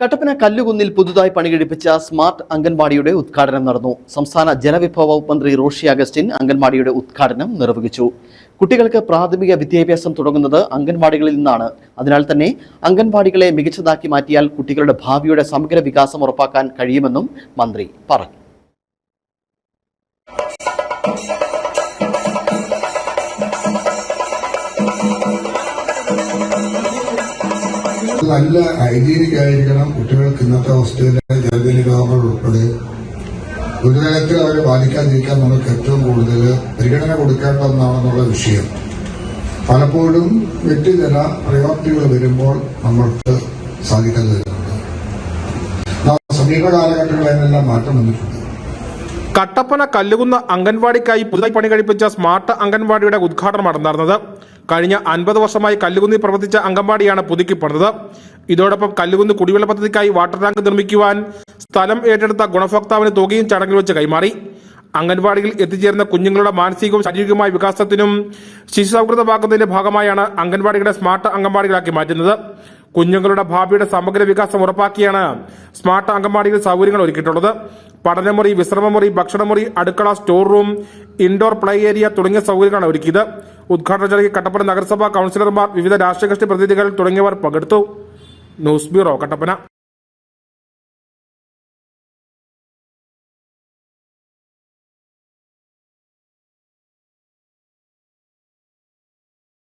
കട്ടപ്പന കല്ലുകുന്നിൽ പുതുതായി പണികഴിപ്പിച്ച സ്മാർട്ട് അംഗൻവാടിയുടെ ഉദ്ഘാടനം നടന്നു. സംസ്ഥാന ജലവിഭവ വകുപ്പ് മന്ത്രി റോഷി അഗസ്റ്റിൻ അംഗൻവാടിയുടെ ഉദ്ഘാടനം നിർവഹിച്ചു. കുട്ടികൾക്ക് പ്രാഥമിക വിദ്യാഭ്യാസം തുടങ്ങുന്നത് അംഗൻവാടികളിൽ നിന്നാണ്. അതിനാൽ തന്നെ അംഗൻവാടികളെ മികച്ചതാക്കി മാറ്റിയാൽ കുട്ടികളുടെ ഭാവിയുടെ സമഗ്ര വികാസം ഉറപ്പാക്കാൻ കഴിയുമെന്നും മന്ത്രി പറഞ്ഞു. നല്ല ഹൈജീനിക് ആയിരിക്കണം കുട്ടികൾക്ക് ഇന്നത്തെ അവസ്ഥയിലെ ജലജന്യ രോഗങ്ങൾ ഉൾപ്പെടെ. ഗുരുതരത്തിൽ അവരെ ബാധിക്കാതിരിക്കാൻ നമുക്ക് ഏറ്റവും കൂടുതൽ പരിഗണന കൊടുക്കേണ്ട ഒന്നാണെന്നുള്ള വിഷയം. പലപ്പോഴും ചില പ്രയോറിറ്റികൾ വരുമ്പോൾ നമ്മൾക്ക് സാധിക്കാതെ വരുന്നുണ്ട്. സമീപ കാലഘട്ടങ്ങളിൽ അതിനെല്ലാം മാറ്റം വന്നിട്ടുണ്ട്. കട്ടപ്പന കല്ലുകുന്ന അംഗൻവാടിക്കായി പുതുതായി പണി കഴിപ്പിച്ച സ്മാർട്ട് അംഗൻവാടിയുടെ ഉദ്ഘാടനമാണ് നടന്നത്. കഴിഞ്ഞ അൻപത് വർഷമായി കല്ലുകുന്നിൽ പ്രവർത്തിച്ച അംഗൻവാടിയാണ് പുതുക്കി പണിതത്. ഇതോടൊപ്പം കല്ലുകുന്ന് കുടിവെള്ള പദ്ധതിക്കായി വാട്ടർ ടാങ്ക് നിർമ്മിക്കുവാൻ സ്ഥലം ഏറ്റെടുത്ത ഗുണഭോക്താവിന് തുകയും ചടങ്ങിൽ വെച്ച് കൈമാറി. അംഗൻവാടിയിൽ എത്തിച്ചേർന്ന കുഞ്ഞുങ്ങളുടെ മാനസികവും ശാരീരികവുമായ വികാസത്തിനും ശിശു സൗഹൃദമാക്കുന്നതിന്റെ ഭാഗമായാണ് അംഗൻവാടികളെ സ്മാർട്ട് അംഗൻവാടികളാക്കി മാറ്റുന്നത്. കുഞ്ഞുങ്ങളുടെ ഭാവിയുടെ സമഗ്ര വികാസം ഉറപ്പാക്കിയാണ് സ്മാർട്ട് അംഗൻവാടിയിൽ സൗകര്യങ്ങൾ ഒരുക്കിയിട്ടുള്ളത്. പഠനമുറി വിശ്രമമുറി ഭക്ഷണമുറി അടുക്കള store room indoor play area തുടങ്ങിയ സൗകര്യങ്ങളാണ് ഒരുക്കിയത്. ഉദ്ഘാടന ചടങ്ങിൽ കട്ടപ്പന നഗരസഭാ കൌൺസിലർമാർ വിവിധ രാഷ്ട്രീയ കക്ഷി പ്രതിനിധികൾ തുടങ്ങിയവർ പങ്കെടുത്തു. News bureau Kattappana.